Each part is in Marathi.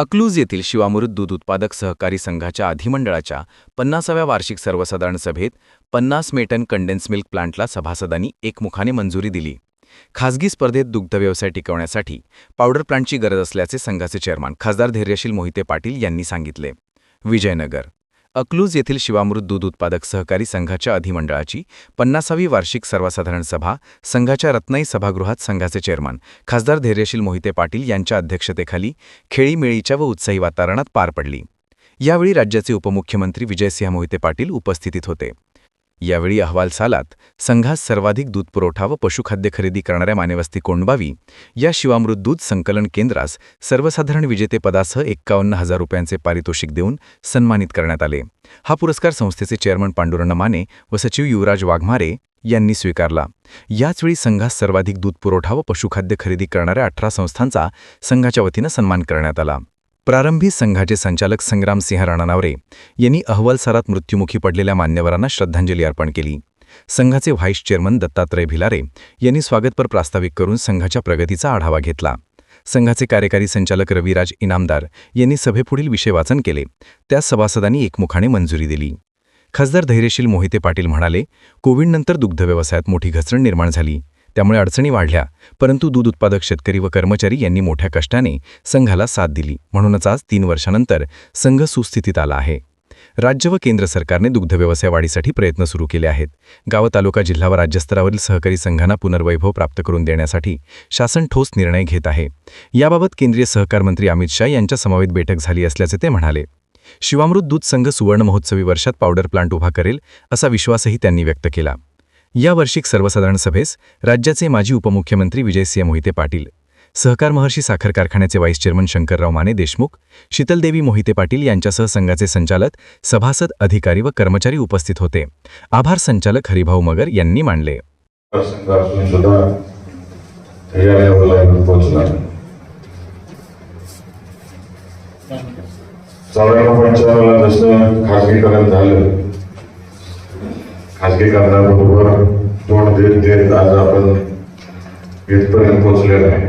अक्लूज येथील शिवामृत दूध उत्पादक सहकारी संघाच्या अधिमंडळाच्या पन्नासाव्या वार्षिक सर्वसाधारण सभेत पन्नास मेटन कंडेन्स मिल्क प्लांटला सभासदांनी एकमुखाने मंजुरी दिली. खासगी स्पर्धेत दुग्ध व्यवसाय टिकवण्यासाठी पावडर प्लांटची गरज असल्याचे संघाचे चेअरमन खासदार धैर्यशील मोहिते पाटील यांनी सांगितले. विजयनगर अक्लूज येथील शिवामृत दूध उत्पादक सहकारी संघाच्या अधिमंडळाची पन्नासावी वार्षिक सर्वसाधारण सभा संघाच्या रत्नाई सभागृहात संघाचे चेअरमन खासदार धैर्यशील मोहिते पाटील यांच्या अध्यक्षतेखाली खेळीमेळीच्या व उत्साही वातावरणात पार पडली. यावेळी राज्याचे उपमुख्यमंत्री विजयसिंह मोहिते पाटील उपस्थितीत होते. यावेळी अहवाल सालात संघास सर्वाधिक दूध पुरवठा व पशुखाद्य खरेदी करणाऱ्या मानेवस्ती कोंडबावी या शिवामृत दूध संकलन केंद्रास सर्वसाधारण विजेतेपदासह एक्कावन्न हजार रुपयांचे पारितोषिक देऊन सन्मानित करण्यात आले. हा पुरस्कार संस्थेचे चेअरमन पांडुरंग माने व सचिव युवराज वाघमारे यांनी स्वीकारला. याचवेळी संघास सर्वाधिक दूध पुरवठा व पशुखाद्य खरेदी करणाऱ्या अठरा संस्थांचा संघाच्या वतीनं सन्मान करण्यात आला. प्रारंभी संघाचे संचालक संग्रामसिंह राणानावरे यांनी अहवालसारात मृत्युमुखी पडलेल्या मान्यवरांना श्रद्धांजली अर्पण केली. संघाचे व्हाईस चेअरमन दत्तात्रय भिलारे यांनी स्वागतपर प्रास्ताविक करून संघाच्या प्रगतीचा आढावा घेतला. संघाचे कार्यकारी संचालक रविराज इनामदार यांनी सभेपुढील विषय वाचन केले. त्यास सभासदांनी एकमुखाने मंजुरी दिली. खासदार धैर्यशील मोहिते पाटील म्हणाले कोविडनंतर दुग्ध व्यवसायात मोठी घसरण निर्माण झाली. त्यामुळे अडचणी वाढल्या. परंतु दूध उत्पादक शेतकरी व कर्मचारी यांनी मोठ्या कष्टाने संघाला साथ दिली. म्हणूनच आज तीन वर्षानंतर संघ सुस्थितीत आला आहे. राज्य व केंद्र सरकारने दुग्धव्यवसाय वाढीसाठी प्रयत्न सुरू केले आहेत. गाव तालुका जिल्हा व राज्यस्तरावरील सहकारी संघांना पुनर्वैभव प्राप्त करून देण्यासाठी शासन ठोस निर्णय घेत आहे. याबाबत केंद्रीय सहकार मंत्री अमित शाह यांच्या समवेत बैठक झाली असल्याचे ते म्हणाले. शिवामृत दूध संघ सुवर्ण महोत्सवी वर्षात पावडर प्लांट उभा करेल असा विश्वासही त्यांनी व्यक्त केला. या वार्षिक सर्वसाधारण सभेस राज्याचे माजी उपमुख्यमंत्री विजयसिंह मोहिते पाटील सहकार महर्षी साखर कारखान्याचे व्हाईस चेअरमन शंकरराव माने देशमुख शीतलदेवी मोहिते पाटील यांच्यासह संघाचे संचालक सभासद अधिकारी व कर्मचारी उपस्थित होते. आभार संचालक हरिभाऊ मगर यांनी मांडले संघ झालं. खाजगीकरणाबरोबर तोंड देत देत आज आपण इथपर्यंत पोहोचलेलो आहे.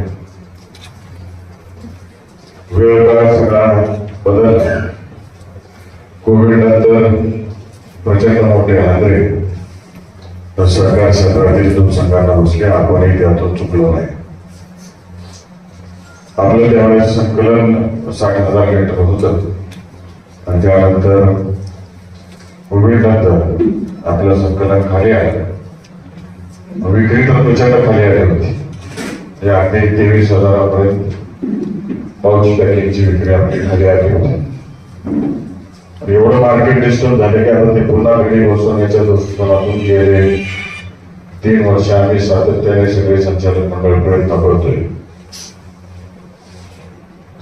वेळ काळ सगळा बदल. कोविड नंतर प्रचंड मोठे आले तर सरकार क्षेत्रातील संघांना बसले आपणही त्यातून चुकलो नाही. आपलं त्यावेळेस संकलन साठ हजार लिटर होतं. आणि त्यानंतर कोविड नंतर आपलं संकलन खाली आलं विक्री तर प्रचंड खाली आली होती म्हणजे अगदी तेवीस हजारापर्यंत पाऊस पॅकेजची विक्री आपली खाली आली होती एवढं मार्केट डिस्टर्ब झाले की आता ते पुन्हा घरी बसून याच्या दृष्टिकोनातून गेले. तीन वर्ष आम्ही सातत्याने सगळे संचालक मंडळ प्रयत्न करतोय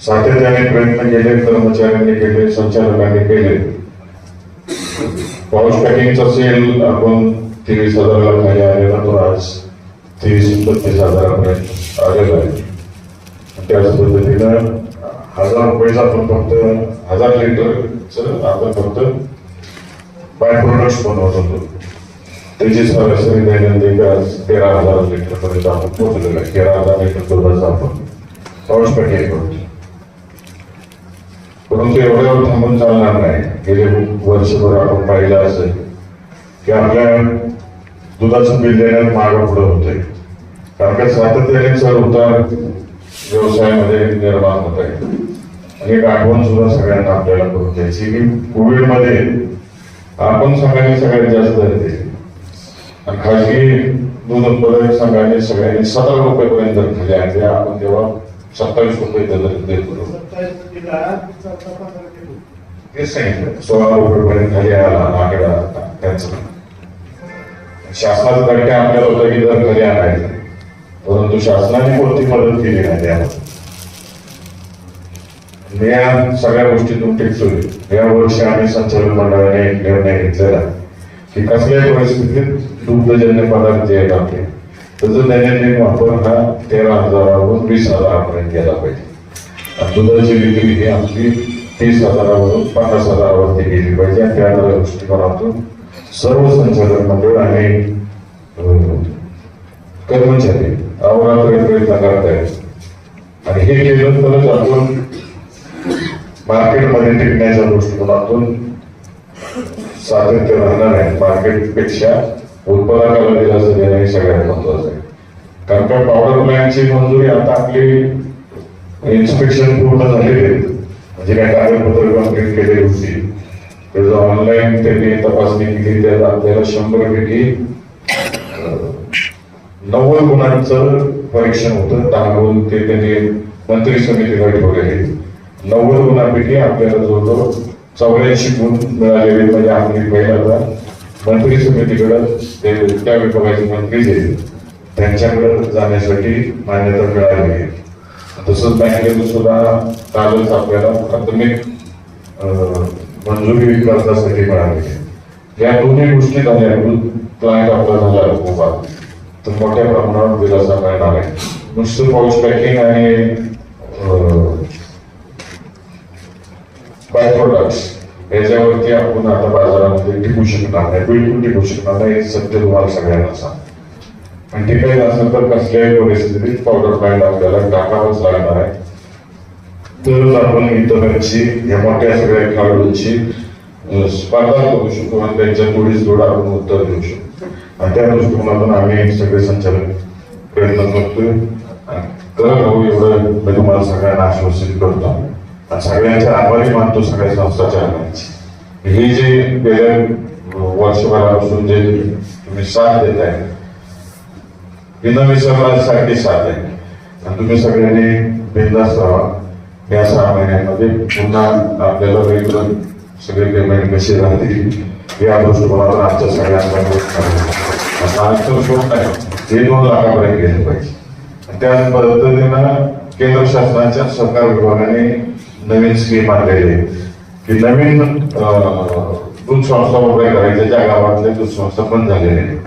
सातत्याने प्रयत्न केले कर्मचाऱ्यांनी केले संचालकांनी केले. पाऊस पॅकिंगचा सेल आपण तेवीस हजाराला खाली आलेला तो आज तीस बत्तीस हजारापर्यंत आलेला आहे त्याच पद्धतीनं हजार रुपयेचा आपण फक्त हजार लिटरचं आपण फक्त बाय प्रोडक्ट्स बनवत होतो. त्याची सरासरी दैनंदिन आज तेरा हजार लिटरपर्यंत आपण पोहोचलेलो आहे. तेरा हजार लिटर दुधाचा आपण पाऊस पॅकिंग करतो परंतु एवढ्यावर थांबून चालणार नाही. गेले वर्षभर आपण पाहिलं असेल की आपल्या दुधाचं बिल देण्यात मागं पुढे होते कारण का सातत्याने चढ उतार व्यवसायामध्ये निर्माण होत आहे आणि एक आठवण सुद्धा सगळ्यांना आपल्याला करून द्यायची की कोविडमध्ये आपण संघाने सगळ्यात जास्त येते आणि खाजगी दूध उत्पादक संघाने सगळ्यांनी सतरा रुपयापर्यंत खाली आणले आपण तेव्हा सत्तावीस रुपये दर देत होतो तेच सांगितलं सोळा रुपयेपर्यंत खाली आला आकडा त्यांचा शासनाचा धडके आपल्याला होतं की दर खाली आणायचं. परंतु शासनाने कोणती मदत केली नाही त्यामध्ये या सगळ्या गोष्टीतून टिकतोय या वर्षी आम्ही संचालक मंडळाने एक निर्णय घेतलेला की कसल्याही परिस्थितीत दुग्धजन्य पदार्थ जे आहेत आपले त्याचं दैनंदिन वापर हा तेरा हजारावरून वीस हजारापर्यंत गेला पाहिजे. आणि दुधाची विक्री ही आमची तीस हजारावरून पन्नास हजारावरती गेली पाहिजे. आणि त्या दृष्टिकोनातून सर्व संचालक मंडळ आणि कर्मचारी अहोरात्र प्रयत्न करत आहेत. आणि हे केलं तरच आपण मार्केटमध्ये टिकण्याच्या दृष्टिकोनातून सातत्य राहणार आहे. मार्केटपेक्षा उत्पादकाला दिलासा देणं हे सगळ्यात महत्वाचं आहे. कारण का पावडर प्लॅनची मंजुरी आता आपली इन्स्पेक्शन पूर्ण झालेली आहे. म्हणजे काय कागदपत्र कंप्लीट केलेली होती. त्याचं ऑनलाईन त्यांनी तपासणी केली त्यात आपल्याला शंभर पैकी नव्वद गुणांचं परीक्षण होतं. दहा गुण ते त्यांनी मंत्री समितीकडे वगैरे नव्वद गुणांपैकी आपल्याला जवळजवळ चौऱ्याऐंशी गुण मिळालेले म्हणजे आपली पहिल्यांदा मंत्री समितीकडं ते त्या विभागाचे मंत्री जे त्यांच्याकडे जाण्यासाठी मान्यता मिळाली आहे. तसंच बँकेतून सुद्धा कालच आपल्याला प्राथमिक मंजुरी कर्जासाठी मिळाली आहे. या दोन्ही गोष्टी झाल्या क्लायंट आपला झाला उभा. तर मोठ्या प्रमाणावर दिलासा मिळणार आहे. नुसतं पाऊस पॅकिंग आणि बाय प्रोडक्ट्स याच्यावरती आपण आता बाजारामध्ये टिकू शकणार नाही बिलकुल टिकू शकणार नाही हे सत्य तुम्हाला सगळ्यांना सांग पण काही असेल तर कसल्याही परिस्थितीत पावडर प्लांट आपल्याला टाकावंच लागणार आहे. तरच आपण इतरांची या मोठ्या सगळ्या खेळाडूंची स्पर्धा करू शकतो आणि त्यांच्या पुढील जोड आपण उत्तर देऊ शकतो. आणि त्या दृष्टिकोनातून आम्ही सगळे संचालक प्रयत्न करतोय. आणि कर राहू एवढं मी तुम्हाला सगळ्यांना आश्वासित करतो. आणि सगळ्यांचे आभारी मानतो सगळ्या संस्थाच्या आभाराची ही जे गेल्या वर्षभरापासून जे तुम्ही साथ देत आहे विनविसरणासाठी साथ आहे. आणि तुम्ही सगळ्यांनी बिंदास राहा. या सहा महिन्यांमध्ये पुन्हा आपल्याला वेगळं सगळे पेमेंट कसे राहतील या दृष्टिकोनातून आमच्या सगळ्यांना आता शोध नाही हे दोन लाखापर्यंत गेले पाहिजे. त्या पद्धतीनं केंद्र शासनाच्या सरकार विभागाने नवीन स्कीम आणलेली आहे. की नवीन uh, दोन दूध संस्था उभ्या करायच्या ज्या गावातल्या दूध संस्था बंद झालेल्या आहेत.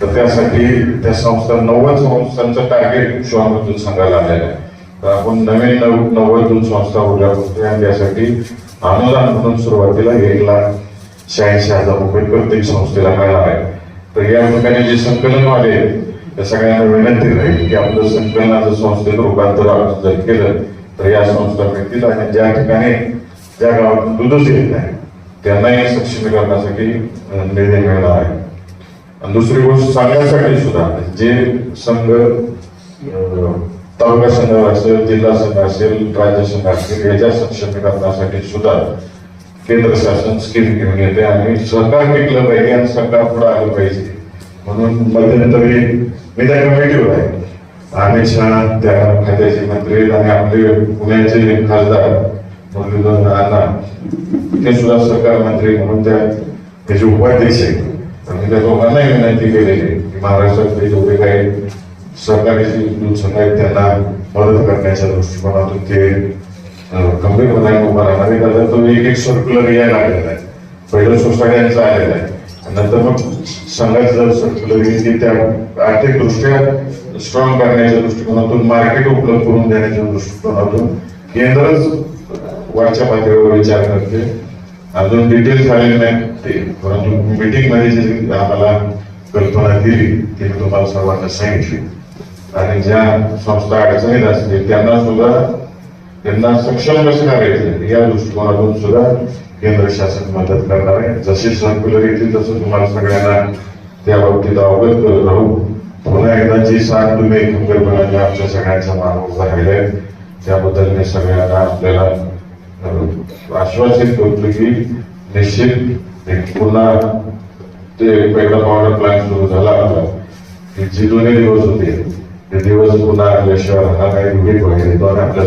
तर त्यासाठी त्या संस्था नव्वद संस्थांचं टार्गेट शिवामृत दूध संघाला आलेलं आहे. तर आपण नवीन नव नव्वद दूध संस्था उभ्या करतोय आणि त्यासाठी अनुदान म्हणून सुरुवातीला एक लाख शहाऐंशी हजार रुपये प्रत्येक संस्थेला मिळणार आहे. तर या ठिकाणी जे संकलनवाले आहेत त्या सगळ्यांना विनंती राहील की आपलं संकलनाचं संस्थेत रूपांतर आपण जर केलं तर या संस्था मिळतील आणि ज्या ठिकाणी ज्या गावात दूधच येत नाही त्यांनाही सक्षमीकरणासाठी निर्णय निधी मिळणार आहे. आणि दुसरी गोष्ट सांगण्यासाठी सुद्धा जे संघ तालुका संघ असेल जिल्हा संघ असेल राज्य संघ असेल याच्या सक्षमीकरणासाठी सुद्धा केंद्र शासन स्कीम घेऊन येते आणि सरकार टिकलं पाहिजे आणि सरकार पुढे आलं पाहिजे. म्हणून मध्यंतरी मी त्या कमिटीवर आहे. अमित शहा त्या खात्याचे मंत्री आणि आपले पुण्याचे खासदार मुरलीधर अण्णा ते सुद्धा सरकार मंत्री म्हणून त्या त्याचे उपाध्यक्ष आहेत. आणि त्या लोकांनाही विनंती केलेली. आहे की महाराष्ट्रातले जेवढे काही सरकारी दूध संघ आहेत त्यांना मदत करण्याच्या दृष्टिकोनातून ते गंभीर गंभीरपणे उभा राहणार आहे तो एक एक सर्क्युलर यायला लागलेला आहे. पहिलं सोसायट्यांचं आलेलं आहे. नंतर मग संघाचं जर सर्क्युलर येईल त्या आर्थिक दृष्ट्या स्ट्रॉंग करण्याच्या दृष्टिकोनातून मार्केट उपलब्ध करून देण्याच्या दृष्टिकोनातून केंद्रच कोणाच्या पातळीवर विचार करते अजून डिटेल्स आलेले नाही ते. परंतु मीटिंगमध्ये जी आम्हाला कल्पना दिली ती मी तुम्हाला सर्वांना सांगितली. आणि ज्या संस्था अडचणीत असतील त्यांना सुद्धा त्यांना सक्षम कसं करायचं या दृष्टिकोनातून सुद्धा केंद्र शासन मदत करणार आहे. जसे सर्क्युलर येतील तसं तुम्हाला सगळ्यांना त्या बाबतीत अवगत करत राहू. पुन्हा एकदा जी साथ तुम्ही एकंदरपणाने आमच्या सगळ्यांच्या मानव राहिले त्याबद्दल मी सगळ्यांना आपल्याला आश्वासित होतो की निश्चित पुन्हा ते पहिला पावडर प्लॅन सुरू झाला होता. की जे दोन्ही दिवस होते ते दिवस पुन्हा आपल्याशिवाय राहणार नाही दोन्ही वगैरे दोन आपल्या